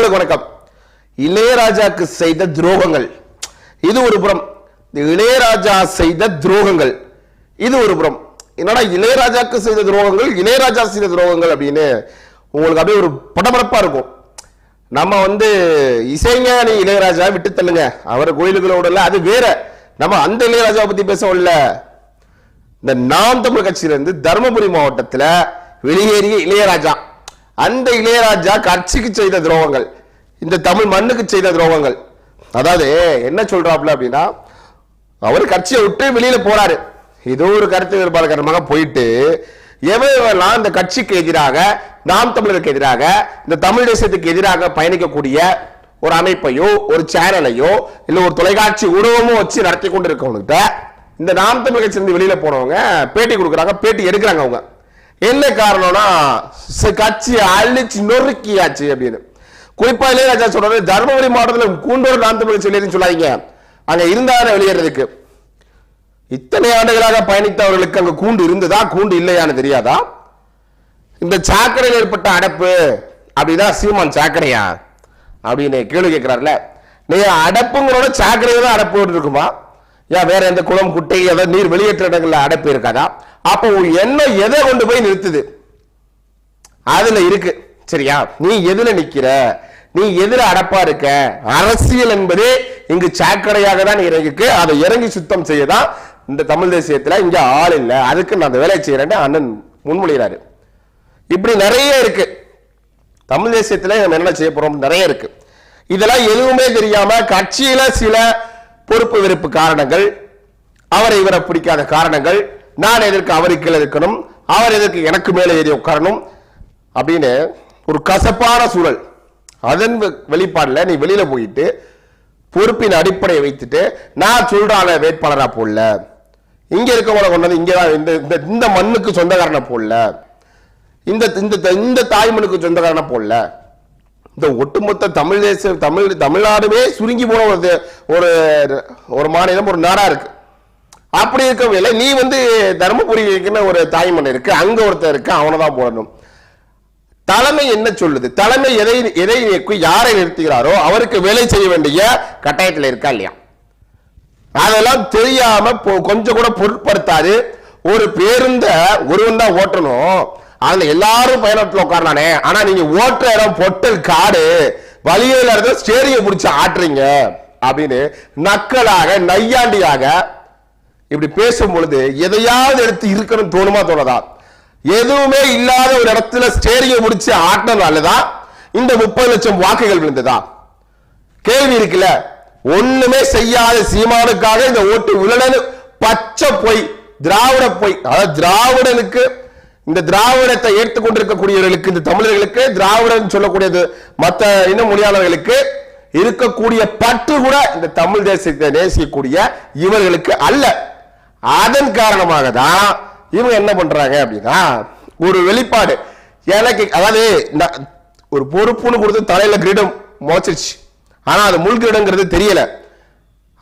உங்களுக்கு வணக்கம். இளையராஜாக்கு செய்த துரோகங்கள். இது ஒரு புறம். இளையராஜா செய்த துரோகங்கள். இது ஒரு புறம். என்னடா இளையராஜாக்கு செய்த துரோகங்கள் இளையராஜா செய்த துரோகங்கள் அப்படின்னு உங்களுக்கு அப்படியே ஒரு படபடப்பா இருக்கும். நம்ம வந்து இசைஞானி இளையராஜா விட்டு தள்ளுங்க. அவர் கோயிலுக்குள்ள இல்ல அது வேற. நம்ம அந்த இளையராஜாவை பத்தி பேசவில்லை இந்த நாம் தமிழ் கட்சியிலிருந்து தருமபுரி மாவட்டத்தில் வெளியேறிய இளையராஜா. அந்த இளையராஜா கட்சிக்கு செய்த துரோகங்கள் இந்த தமிழ் மண்ணுக்கு செய்த துரோகங்கள். அதாவது என்ன சொல்றாப்ல அப்படின்னா அவர் கட்சியை விட்டு வெளியில போறாரு. ஏதோ ஒரு கருத்து வேறுபாடு காரணமாக போயிட்டு எவெல்லாம் இந்த கட்சிக்கு எதிராக நாம் தமிழருக்கு எதிராக இந்த தமிழ் தேசத்துக்கு எதிராக பயணிக்கக்கூடிய ஒரு அமைப்பையோ ஒரு சேனலையோ இல்ல ஒரு தொலைக்காட்சி ஊடகமோ வச்சு நடத்தி கொண்டு இருக்கவங்ககிட்ட இந்த நாம் தமிழ் கட்சியிலிருந்து வெளியில போனவங்க பேட்டி கொடுக்குறாங்க பேட்டி எடுக்கிறாங்க அவங்க. என்ன காரணம்னா ச- கட்சியை அழிச்சு நொறுக்கியாச்சு அப்படின்னு. குறிப்பா இளையராஜா சொல்றாரு தருமபுரி மாவட்டத்தில் கூண்டோர் நாம் தமிழ் கட்சி சொல்லாதீங்க. அங்க இருந்தாரு வெளியேறதுக்கு. இத்தனை ஆண்டுகளாக பயணித்தவர்களுக்கு அங்க கூண்டு இருந்ததா கூண்டு இல்லையான்னு தெரியாதா? இந்த சாக்கடையில் ஏற்பட்ட அடைப்பு அப்படிதான் சீமான் சாக்கடையா? அப்படின்னு கேள்வி கேட்கிறாருல நீ அடப்புங்களோட சாக்கடையில தான் அடப்பு இருக்குமா ஏன் வேற எந்த குளம் குட்டை ஏதாவது நீர் வெளியேற்ற இடங்களில் அடைப்பு இருக்காதா அப்போ உன் எண்ணம் எதை கொண்டு போய் நிறுத்துது? அதுல இருக்கு. சரியா? நீ எதுல நிக்கிற? நீ எதிர அடப்பா இருக்க? அரசியல் என்பது இங்கு சாக்கடையாக தான் இறங்கிக்கு அதை இறங்கி சுத்தம் செய்யதான் இந்த தமிழ் தேசியத்துல இங்க ஆள் இல்லை. அதுக்கு நான் அந்த வேலையை செய்யறேன்னு அண்ணன் முன்மொழிகிறாரு. இப்படி நிறைய இருக்கு. தமிழ் தேசியத்துல நம்ம என்ன செய்ய போறோம்? நிறைய இருக்கு. இதெல்லாம் எதுவுமே தெரியாம கட்சியில சில பொறுப்பு வெறுப்பு காரணங்கள் அவரை இவரை பிடிக்காத காரணங்கள் நான் எதற்கு அவருக்கு கீழே இருக்கணும் அவர் எதற்கு எனக்கு மேலே ஏறி உட்காரணும் அப்படின்னு ஒரு கசப்பான சூழல். அதன் வெளிப்பாடில் நீ வெளியில் போயிட்டு பொறுப்பின் அடிப்படையை வைத்துட்டு நான் சொல்கிறான வேட்பாளராக போடல இங்கே இருக்கவங்களை கொண்டு கொண்டது இங்கதான் இந்த இந்த- இந்த மண்ணுக்கு சொந்தக்காரனை போடல இந்த இந்த இந்த தாய்மனுக்கு சொந்தக்காரன போடல இந்த ஒட்டுமொத்த தமிழ் தேச தமிழ் தமிழ்நாடுமே சுருங்கி போன ஒரு ஒரு ஒரு மாநிலம் ஒரு நாடா இருக்கு. அப்படி இருக்கவில்லை. நீ வந்து தருமபுரிக்குன்னு ஒரு தாய்மன் இருக்கு. அங்க ஒருத்தர் இருக்கு. அவனை தான் போடணும். தலைமை என்ன சொல்லுது? தலைமை எதை எதை நிற்கும், யாரை நிறுத்துகிறாரோ அவருக்கு வேலை செய்ய வேண்டிய கட்டாயத்தில் இருக்கா இல்லையா? அதெல்லாம் தெரியாம பொ- கொஞ்சம் கூட பொருட்படுத்தாது. ஒரு பேருந்த ஒருவன் தான் ஓட்டணும். அதுல எல்லாரும் பைலட்ல உட்காரலானே ஆனா நீங்க ஓட்டுற இடம் பொட்டல் காடு வழியில இருந்த ஸ்டேரிய பிடிச்சு ஆட்டுறீங்க அப்படின்னு நக்கலாக நையாண்டியாக இப்படி பேசும் பொழுது எதையாவது எடுத்து இருக்கணும் தோணுமா தோணதா? எதுவுமே இல்லாத ஒரு இடத்துல ஸ்டேரிய முடிச்சு ஆட்டினதாலதான் இந்த முப்பது லட்சம் வாக்குகள் விழுந்ததா? கேள்வி இருக்குல்ல. ஒண்ணுமே செய்யாத சீமானுக்காக இந்த ஓட்டு விழலன்னு பச்சை பொய் திராவிட பொய் அதாவது திராவிடனுக்கு இந்த திராவிடத்தை ஏற்றுக்கொண்டிருக்கக்கூடியவர்களுக்கு இந்த தமிழர்களுக்கு திராவிடன் சொல்லக்கூடியது மற்ற இன மொழியாளர்களுக்கு இருக்கக்கூடிய பற்று கூட இந்த தமிழ் தேசத்தை நேசிக்கக்கூடிய இவர்களுக்கு அல்ல. அதன் காரணமாக தான் இவங்க என்ன பண்றாங்க அப்படின்னா ஒரு வெளிப்பாடு. எனக்கு அதாவது இந்த ஒரு பொறுப்புன்னு கொடுத்து தலையில கிரீடம் முளைச்சிருச்சு ஆனா அது முள் கிரீடங்கிறது தெரியல.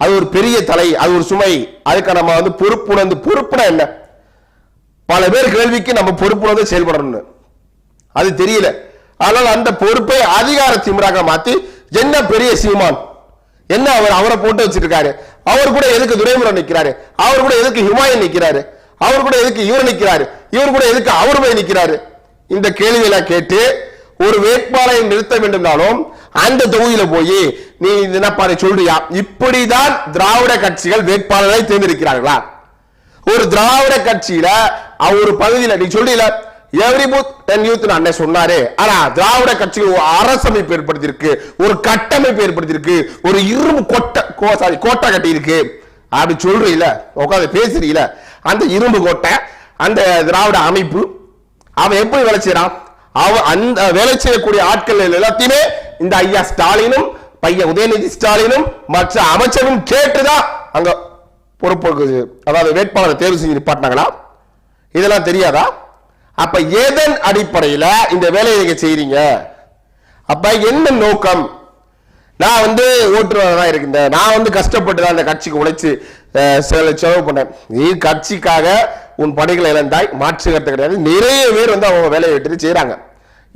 அது ஒரு பெரிய தலை அது ஒரு சுமை. அதுக்கு நம்ம வந்து பொறுப்புணர்ந்து பொறுப்புனா என்ன? பல பேர் கேள்விக்கு நம்ம பொறுப்புணர்வு செயல்படணும்னு. அது தெரியல. ஆனால் அந்த பொறுப்பை அதிகார திமிராக மாத்தி என்ன பெரிய சீமான்? என்ன அவர் அவரை போட்டு வச்சிருக்காரு? அவர் கூட எதுக்கு துரைமுறை நிற்கிறாரு அவர் கூட எதுக்கு ஹிமாயன் நிற்கிறாரு அவர் கூட எதுக்கு இவர் நிற்கிறாரு இவர் கூட எதுக்கு அவர் போய் நிற்கிறாரு இந்த கேள்விகளை கேட்டு ஒரு வேட்பாளரை நிறுத்த வேண்டும்னாலும் அந்த தொகுதியில போய் நீ இது என்னப்பா சொல்றியா? இப்படிதான் திராவிட கட்சிகள் வேட்பாளரை தேர்ந்தெடுக்கிறார்களா? ஒரு திராவிட கட்சியில அவர் ஒரு நீ சொல்றீல எவ்ரி பூத் டென் யூத் அண்ணன் சொன்னாரு. ஆனா திராவிட கட்சிகள் ஒரு அரசமைப்பு ஏற்படுத்தியிருக்கு ஒரு கட்டமைப்பு ஏற்படுத்தியிருக்கு ஒரு இரும்பு கொட்டை கோ சாரி கோட்டை கட்டி இருக்கு அப்படி சொல்றீல உட்காந்து பேசுறீல அந்த இரும்பு கோட்டை அந்த திராவிட அமைப்பு அவன் எப்படி வேலை செய்யறான் அவன் அந்த வேலை செய்யக்கூடிய ஆட்கள் எல்லாத்தையுமே இந்த ஐயா ஸ்டாலினும் பையன் உதயநிதி ஸ்டாலினும் மற்ற அமைச்சரும் கேட்டுதான் அங்க பொறுப்பு அதாவது வேட்பாளரை தேர்வு செஞ்சு நிப்பாட்டினாங்களா? இதெல்லாம் தெரியாதா? அப்ப எதன் அடிப்படையில இந்த வேலையை நீங்க செய்றீங்க? அப்ப என்ன நோக்கம்? நான் வந்து ஓட்டுநராக தான் இருக்கின்றேன். நான் வந்து கஷ்டப்பட்டு தான் இந்த கட்சிக்கு உழைச்சு செலவு செலவு பண்ணேன். நீ கட்சிக்காக உன் பணிகளை இழந்தாய் மாற்று கருத்து கிடையாது. நிறைய பேர் வந்து அவங்க வேலையை விட்டுட்டு செய்கிறாங்க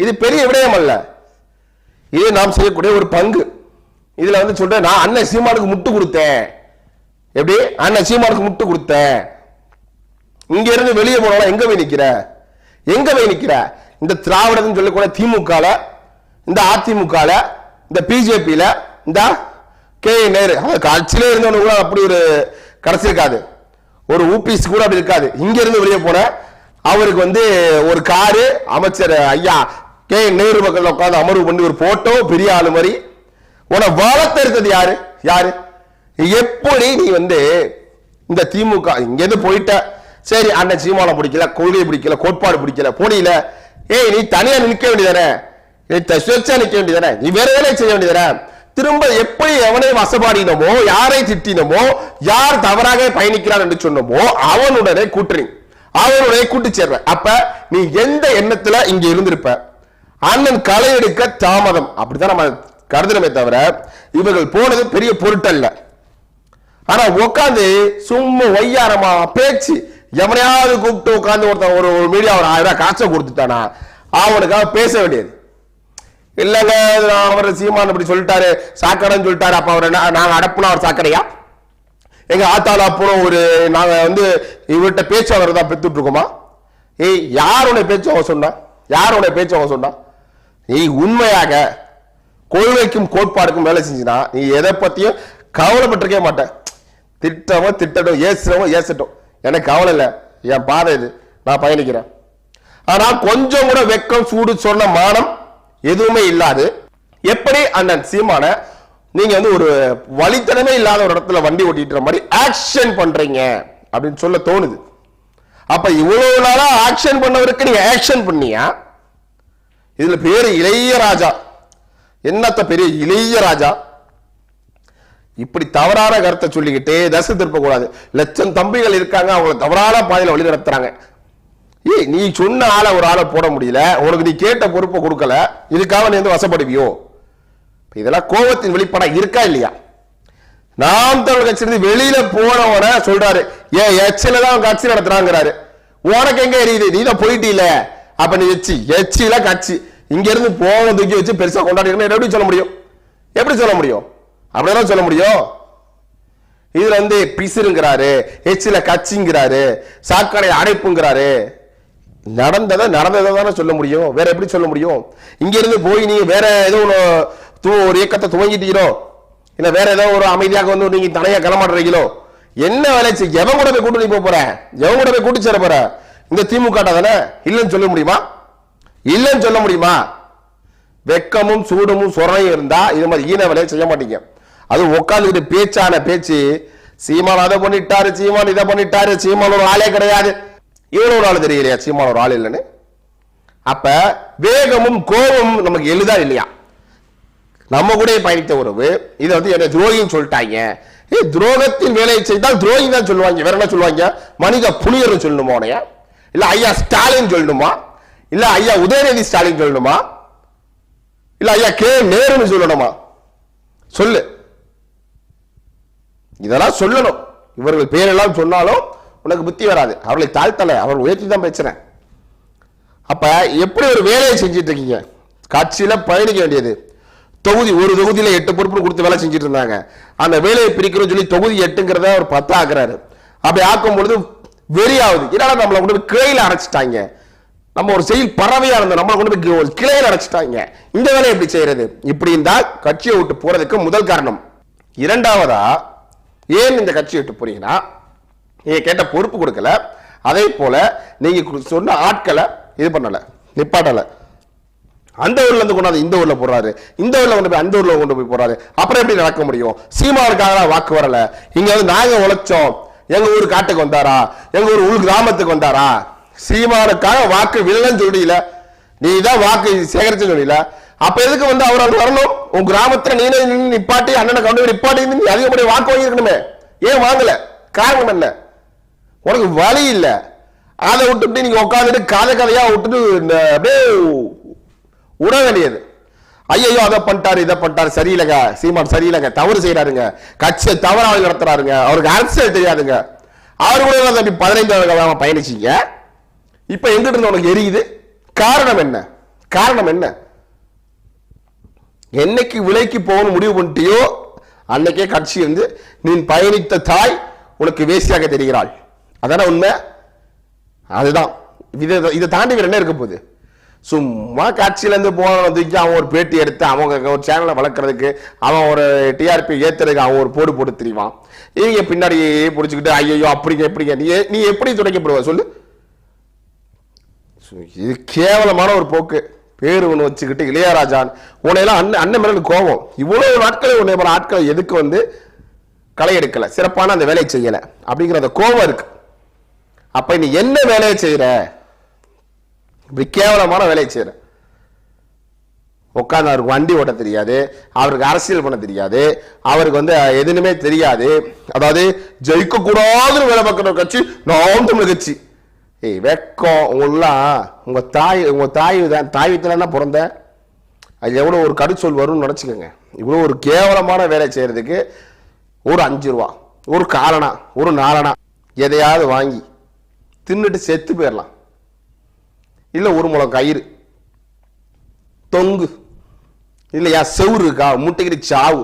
இது பெரிய விடயம் அல்ல. இது நாம் செய்யக்கூடிய ஒரு பங்கு. இதில் வந்து சொல்றேன் நான் அண்ணன் சீமானுக்கு முட்டு கொடுத்தேன். எப்படி? அண்ணன் சீமானுக்கு முட்டு கொடுத்தேன். இங்க இருந்து வெளியே போனவன எங்க போய் நிக்கிற? எங்க போய் நிக்கிற? இந்த திராவிடன்னு சொல்லக்கூடிய திமுகல இந்த அதிமுகல இந்த பிஜேபியில இந்த கே. நேரு. அவர் கட்சியில இருந்தவனு கூட அப்படி ஒரு கடைசி இருக்காது. ஒரு ஊபிஸ் கூட அப்படி இருக்காது. இங்க இருந்து வெளியே போன அவருக்கு வந்து ஒரு காரு அமைச்சர் ஐயா கே. நேரு பக்கத்தில் உட்காந்து அமர்வு பண்ணி ஒரு போட்டோ பெரிய ஆளு மாதிரி. உன வளர்த்தெடுத்தது யாரு? யாரு? எப்படி நீ வந்து இந்த திமுக இங்கேருந்து போயிட்ட சரி அண்ணன் சீமானம் பிடிக்கல கொள்கை பிடிக்கல கோட்பாடு பிடிக்கல போனியில ஏய் நீ தனியா நிற்க வேண்டியதானே நீ த- நிற்க வேண்டியதானே நீ வேற வேலையை செய்ய வேண்டியதானே திரும்ப எப்படி எவனை வசப்பாடினமோ யாரை திட்டினமோ யார் தவறாக பயணிக்கிறான் என்று சொன்னமோ அவனுடனே கூட்டுறீங்க அவனுடைய கூட்டு சேர்ற அப்ப நீ எந்த எண்ணத்துல இங்க இருந்திருப்ப? அண்ணன் களை எடுக்க தாமதம். அப்படித்தான் நம்ம கருதுனமே தவிர இவர்கள் போனது பெரிய பொருட்டல்ல. ஆனா உட்காந்து சும்மா ஒய்யாரமா பேச்சு. எவனையாவது கூப்பிட்டு உட்காந்து ஒருத்தன் ஒரு ஒரு மீடியா ஒரு ஆயிரம் ரூபாய் காசை கொடுத்துட்டானா அவனுக்காக பேச வேண்டியது. இல்லைங்க நான் அவர் சீமான் இப்படி சொல்லிட்டாரு சாக்கடைன்னு சொல்லிட்டாரு அப்ப அவர் என்ன அடப்புனா அவர் சாக்கடையா? எங்க ஆத்தால அப்புறம் ஒரு நாங்க வந்து இவர்கிட்ட பேச்சு அவர் தான் பெத்துட்டு இருக்கோமா? ஏய் யார் உன்னை பேச்சு அவன் சொன்னா? யார் உன்னை பேச்சு அவன் சொன்னான் நீ உண்மையாக கொள்கைக்கும் கோட்பாடுக்கும் வேலை செஞ்சுனா நீ எதை பத்தியும் கவலைப்பட்டிருக்கே மாட்டேன் திட்டவோ திட்டட்டும் ஏசுறவோ ஏசட்டும். எனக்கு கவலை இல்லை. என் பாதை இது. நான் பயணிக்கிறேன். ஆனால் கொஞ்சம் கூட வெக்கம் சூடு சொன்ன மானம் எதுவுமே இல்லாது. எப்படி அண்ணன் சீமான நீங்க வந்து ஒரு வழித்தனமே இல்லாத ஒரு இடத்துல வண்டி ஓட்டிட்டு மாதிரி ஆக்ஷன் பண்றீங்க அப்படின்னு சொல்ல தோணுது. அப்ப இவ்வளவு நாளா ஆக்ஷன் பண்ணவருக்கு நீங்க ஆக்ஷன் பண்ணியா? இதுல பேரு இளையராஜா என்னத்த பெரிய இளையராஜா இப்படி தவறான கருத்தை சொல்லிக்கிட்டு தசை திருப்ப கூடாது. லட்சம் தம்பிகள் இருக்காங்க அவங்கள தவறான பாதையில் வழி நடத்துறாங்க. ஏய் நீ சொன்ன ஆளை ஒரு ஆளை போட முடியல உனக்கு நீ கேட்ட பொறுப்பை கொடுக்கல இதுக்காக நீ வந்து வசப்படுவியோ? இதெல்லாம் கோபத்தின் வெளிப்பாடா இருக்கா இல்லையா? நாம் தமிழ் கட்சியிலிருந்து வெளியில போனவன சொல்றாரு ஏன் எச்சில தான் கட்சி நடத்துறாங்கிறாரு. உனக்கு எங்க எரியுது? நீ தான் போயிட்டீல. அப்ப நீ எச்சி எச்சில கட்சி. இங்க இருந்து போன தூக்கி வச்சு பெருசா கொண்டாடி எப்படி சொல்ல முடியும்? எப்படி சொல்ல முடியும்? அப்படிதான் சொல்ல முடியும்? இதுல வந்து பிசுருங்கிறாரு எச்சில கட்சிங்கிறாரு சாக்கடை அடைப்புங்கிறாரு. நடந்ததை நடந்ததை தானே சொல்ல முடியும்? வேற எப்படி சொல்ல முடியும்? இங்க இருந்து போய் நீங்க வேற ஏதோ ஒரு ஒரு இயக்கத்தை துவங்கிட்டீங்களோ? இல்ல வேற ஏதோ ஒரு அமைதியாக வந்து நீங்க தனியா கிளமாடுறீங்களோ? என்ன வேலை எவன் கூட போய் கூட்டணி போக போறேன் எவன் கூட போய் கூட்டி சேர போற? இந்த திமுக தானே? இல்லைன்னு சொல்ல முடியுமா? இல்லைன்னு சொல்ல முடியுமா? வெக்கமும் சூடமும் சொரையும் இருந்தா இது மாதிரி ஈன வேலையை செய்ய மாட்டீங்க. அது உட்காந்துக்கிட்டு பேச்சான பேச்சு. சீமான் அதை பண்ணிட்டாரு சீமான் இதை பண்ணிட்டாரு சீமான் ஒரு ஆளே கிடையாது. இவ்வளவு ஒரு ஆள் தெரியலையா? சீமான் ஒரு ஆள் இல்லைன்னு. அப்ப வேகமும் கோபமும் நமக்கு எளிதா இல்லையா? நம்ம கூட பயணித்த உறவு இதை வந்து என்ன துரோகின்னு சொல்லிட்டாங்க. ஏ துரோகத்தின் வேலையை செய்தால் துரோகி தான் சொல்லுவாங்க. வேற என்ன சொல்லுவாங்க? மனித புனிதர்னு சொல்லணுமா உனைய இல்ல ஐயா ஸ்டாலின் சொல்லணுமா? இல்ல ஐயா உதயநிதி ஸ்டாலின் சொல்லணுமா? இல்ல ஐயா கே. நேருன்னு சொல்லணுமா? சொல்லு. இதெல்லாம் சொல்லணும். இவர்கள் பேரெல்லாம் சொன்னாலும் உனக்கு புத்தி வராது. அவர்களை தாழ்த்தலை. அவர் உயர்த்தி தான் பேசுகிறேன் அப்போ எப்படி ஒரு வேலையை செஞ்சுட்டு இருக்கீங்க கட்சியில் பயணிக்க வேண்டியது. தொகுதி ஒரு தொகுதியில் எட்டு பொறுப்பு கொடுத்து வேலை செஞ்சுட்டு இருந்தாங்க அந்த வேலையை பிரிக்கிறோம்னு சொல்லி தொகுதி எட்டுங்கிறத அவர் பத்து ஆக்குறாரு அப்படி ஆக்கும் பொழுது வெறியாகுது. இதனால நம்மளை கொண்டு போய் கிளையில் அடைச்சிட்டாங்க? நம்ம ஒரு செயல் பறவையாக இருந்தோம். நம்மளை கொண்டு போய் ஒரு கிளையில் அடைச்சிட்டாங்க. இந்த வேலையை எப்படி செய்யறது? இப்படி இருந்தால் கட்சியை விட்டு போறதுக்கு முதல் காரணம். இரண்டாவதா ஏன் இந்த கட்சி விட்டு போறீங்கன்னா நீங்க கேட்ட பொறுப்பு கொடுக்கல. அதே போல நீங்க சொன்ன ஆட்களை இது பண்ணல நிப்பாட்டல. அந்த ஊர்ல இருந்து கொண்டாந்து இந்த ஊர்ல போடுறாரு. இந்த ஊர்ல கொண்டு போய் அந்த ஊர்ல கொண்டு போய் போடுறாரு. அப்புறம் எப்படி நடக்க முடியும்? சீமாவுக்காக வாக்கு வரல. இங்க வந்து நாங்க உழைச்சோம். எங்க ஊர் காட்டுக்கு வந்தாரா? எங்க ஊர் உள் கிராமத்துக்கு வந்தாரா? சீமானுக்காக வாக்கு வில்லன்னு சொல்லியில நீ தான் வாக்கு சேகரிச்சு சொல்றீல அப்ப எதுக்கு வந்து அவர் அங்க வரணும்? உன் கிராமத்துல நீனே நிப்பாட்டி அண்ணனை கொண்டு நிப்பாட்டி நீ அதிகப்படி வாக்கு வாங்கியிருக்கணுமே. ஏன் வாங்கல? காரணம் என்ன? உனக்கு வழி இல்லை. அதை விட்டுட்டு நீங்க உட்காந்துட்டு கதை கதையா விட்டுட்டு இந்த அப்படியே விட வேண்டியது. ஐயோ அதை பண்ணிட்டாரு இதை பண்ணிட்டாரு. சரியில்லைங்க. சீமான் சரியில்லைங்க. தவறு செய்யறாருங்க கட்சியை தவறாக நடத்துறாருங்க. அவருக்கு அரசியல் தெரியாதுங்க. அவர் கூட தம்பி பதினைந்து பயணிச்சிங்க. இப்ப எங்கிட்ட இருந்து உனக்கு எரியுது? காரணம் என்ன? காரணம் என்ன? என்னைக்கு விலைக்கு போகணும் முடிவு பண்ணிட்டியோ அன்னைக்கே கட்சி வந்து நீ பயணித்த தாய் உனக்கு வேசியாக தெரிகிறாள். அதான உண்மை? அதுதான். இதை இதை தாண்டி வேறு என்ன இருக்க போகுது? சும்மா காட்சியிலேருந்து போனவன் தூக்கி அவன் ஒரு பேட்டி எடுத்து அவங்க ஒரு சேனலை வளர்க்கறதுக்கு அவன் ஒரு டிஆர்பி ஏற்றுறதுக்கு அவன் ஒரு போடு போட்டு திரிவான். இவங்க பின்னாடியே பிடிச்சிக்கிட்டு ஐயோ அப்படிங்க எப்படிங்க நீ நீ எப்படி துடைக்கப்படுவ? சொல்லு. இது கேவலமான ஒரு போக்கு. பேர் ஒன்று வச்சுக்கிட்டு இளையராஜான் உன்னையெல்லாம் அண்ணன் அண்ணன் மேலே கோபம். இவ்வளவு நாட்களை உன்னை போல ஆட்களை எதுக்கு வந்து களை எடுக்கலை? சிறப்பான அந்த வேலையை செய்யல. அப்படிங்கிற அந்த கோபம் இருக்கு. அப்ப நீ என்ன வேலையை செய்யற? இப்படி கேவலமான வேலையை செய்யற. உட்காந்து அவருக்கு வண்டி ஓட்ட தெரியாது. அவருக்கு அரசியல் பண்ண தெரியாது. அவருக்கு வந்து எதுவுமே தெரியாது. அதாவது ஜெயிக்க கூடாதுன்னு வேலை பார்க்குற கட்சி நான் தமிழ் கட்சி. ஏய் வெக்கம் உங்களாம் உங்கள் தாய் உங்கள் தாய் தான் தாய் வீட்டிலன்னா பிறந்த? அது எவ்வளோ ஒரு கடுச்சொல் வரும்னு நினச்சிக்கோங்க. இவ்வளோ ஒரு கேவலமான வேலை செய்கிறதுக்கு ஒரு அஞ்சு ரூபா ஒரு காலனா ஒரு நாலனா எதையாவது வாங்கி தின்னுட்டு செத்து போயிடலாம் இல்லை ஒரு முளம் கயிறு தொங்கு இல்லையா செவுரு இருக்கா முட்டைக்கிட்டு சாவு.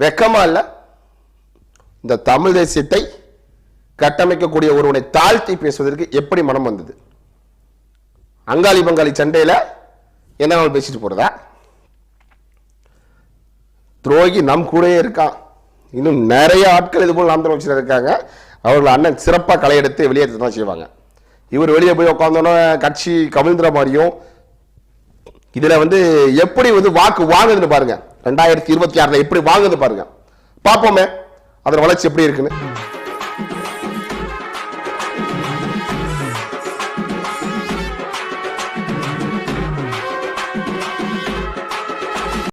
வெக்கமா இல்லை? இந்த தமிழ் தேசியத்தை கட்டமைக்கக்கூடிய ஒருவனை தாழ்த்தி பேசுவதற்கு எப்படி மனம் வந்தது? அங்காளி பங்காளி சண்டையில என்ன நாள் பேசிட்டு போறதா? துரோகி நம் கூடயே இருக்கான் இன்னும் நிறைய ஆட்கள் இது போல் நாம் தமிழ் இருக்காங்க. அவர்கள் அண்ணன் சிறப்பாக களையெடுத்து வெளியேற்ற தான் செய்வாங்க. இவர் வெளியே போய் உட்காந்தோன்னே கட்சி கவிழ்ந்துற மாதிரியும் இதுல வந்து எப்படி வந்து வாக்கு வாங்குதுன்னு பாருங்க. ரெண்டாயிரத்தி இருபத்தி ஆறுல எப்படி வாங்குது பாருங்க. பார்ப்போமே. அதோட வளர்ச்சி எப்படி இருக்குன்னு.